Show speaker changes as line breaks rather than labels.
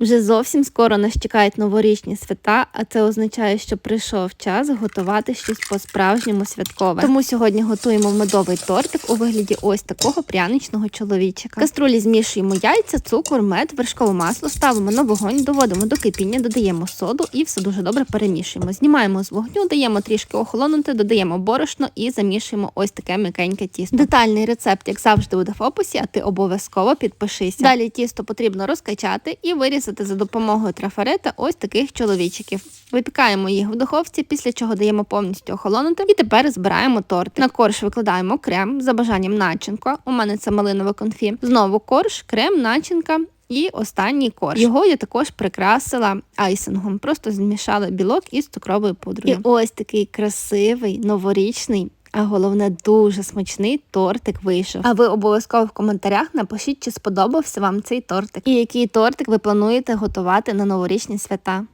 Вже зовсім скоро нас чекають новорічні свята, а це означає, що прийшов час готувати щось по-справжньому святкове. Тому сьогодні готуємо медовий тортик у вигляді ось такого пряничного чоловічика. В каструлі змішуємо яйця, цукор, мед, вершкове масло, ставимо на вогонь, доводимо до кипіння, додаємо соду і все дуже добре перемішуємо. Знімаємо з вогню, даємо трішки охолонути, додаємо борошно і замішуємо ось таке м'якеньке тісто. Детальний рецепт, як завжди, буде в описі, а ти обов'язково підпишися. Далі тісто потрібно розкачати і вирізати за допомогою трафарета ось таких чоловічиків. Випікаємо їх в духовці, після чого даємо повністю охолонути. І тепер збираємо торт. На корж викладаємо крем за бажанням начинка. У мене це малинове конфі. Знову корж, крем, начинка. І останній корж. Його я також прикрасила айсингом. Просто змішала білок із цукровою пудрою. І ось такий красивий новорічний. А головне, дуже смачний тортик вийшов. А ви обов'язково в коментарях напишіть, чи сподобався вам цей тортик, і який тортик ви плануєте готувати на новорічні свята.